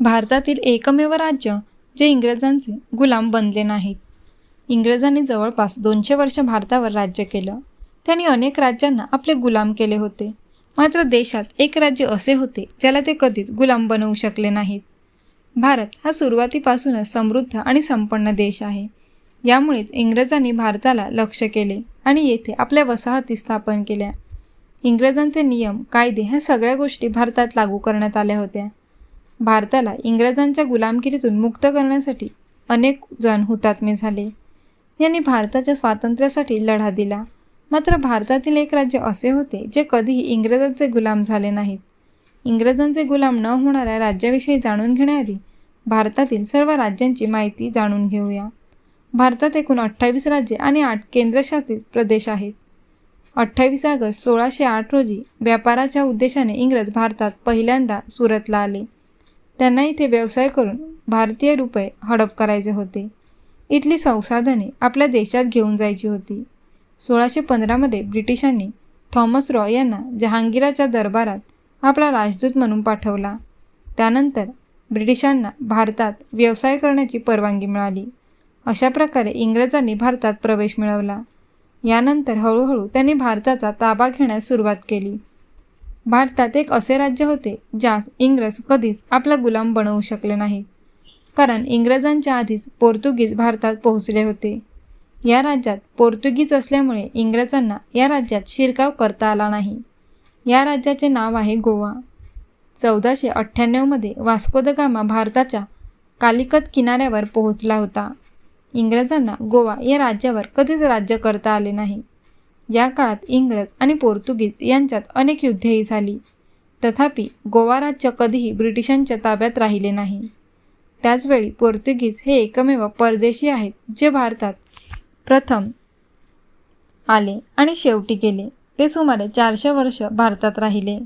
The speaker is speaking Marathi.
भारतातील एकमेव राज्य जे इंग्रजांचे गुलाम बनले नाहीत. इंग्रजांनी जवळपास दोनशे वर्ष भारतावर राज्य केलं. त्यांनी अनेक राज्यांना आपले गुलाम केले होते. मात्र देशात एक राज्य असे होते ज्याला ते कधीच गुलाम बनवू शकले नाहीत. भारत हा सुरुवातीपासूनच समृद्ध आणि संपन्न देश आहे. यामुळेच इंग्रजांनी भारताला लक्ष केले आणि येथे आपल्या वसाहती स्थापन केल्या. इंग्रजांचे नियम कायदे ह्या सगळ्या गोष्टी भारतात लागू करण्यात आल्या होत्या. भारताला इंग्रजांच्या गुलामगिरीतून मुक्त करण्यासाठी अनेक जण हुतात्मे झाले. यांनी भारताच्या स्वातंत्र्यासाठी लढा दिला. मात्र भारतातील एक राज्य असे होते जे कधीही इंग्रजांचे गुलाम झाले नाहीत. इंग्रजांचे गुलाम न होणाऱ्या राज्याविषयी जाणून घेण्याआधी भारतातील सर्व राज्यांची माहिती जाणून घेऊया. भारतात एकूण अठ्ठावीस राज्ये आणि आठ केंद्रशासित प्रदेश आहेत. अठ्ठावीस ऑगस्ट सोळाशे आठ रोजी व्यापाराच्या उद्देशाने इंग्रज भारतात पहिल्यांदा सुरतला आले. त्यांना इथे व्यवसाय करून भारतीय रुपये हडप करायचे होते. इथली संसाधने आपल्या देशात घेऊन जायची होती. सोळाशे पंधरामध्ये ब्रिटिशांनी थॉमस रॉय यांना जहांगीराच्या दरबारात आपला राजदूत म्हणून पाठवला. त्यानंतर ब्रिटिशांना भारतात व्यवसाय करण्याची परवानगी मिळाली. अशा प्रकारे इंग्रजांनी भारतात प्रवेश मिळवला. यानंतर हळूहळू त्यांनी भारताचा ताबा घेण्यास सुरुवात केली. भारतात एक असे राज्य होते ज्यास इंग्रज कधीच आपला गुलाम बनवू शकले नाहीत कारण इंग्रजांच्या आधीच पोर्तुगीज भारतात पोहोचले होते. या राज्यात पोर्तुगीज असल्यामुळे इंग्रजांना या राज्यात शिरकाव करता आला नाही. या राज्याचे नाव आहे गोवा. चौदाशे अठ्ठ्याण्णवमध्ये वास्को द गामा भारताच्या कालिकत किनाऱ्यावर पोहोचला होता. इंग्रजांना गोवा या राज्यावर कधीच राज्य करता आले नाही. या काळात इंग्रज आणि पोर्तुगीज यांच्यात अनेक युद्धेही झाली. तथापि गोवा राज्य कधीही ब्रिटिशांच्या ताब्यात राहिले नाही. त्याचवेळी पोर्तुगीज हे एकमेव परदेशी आहेत जे भारतात प्रथम आले आणि शेवटी गेले. ते सुमारे चारशे वर्ष भारतात राहिले.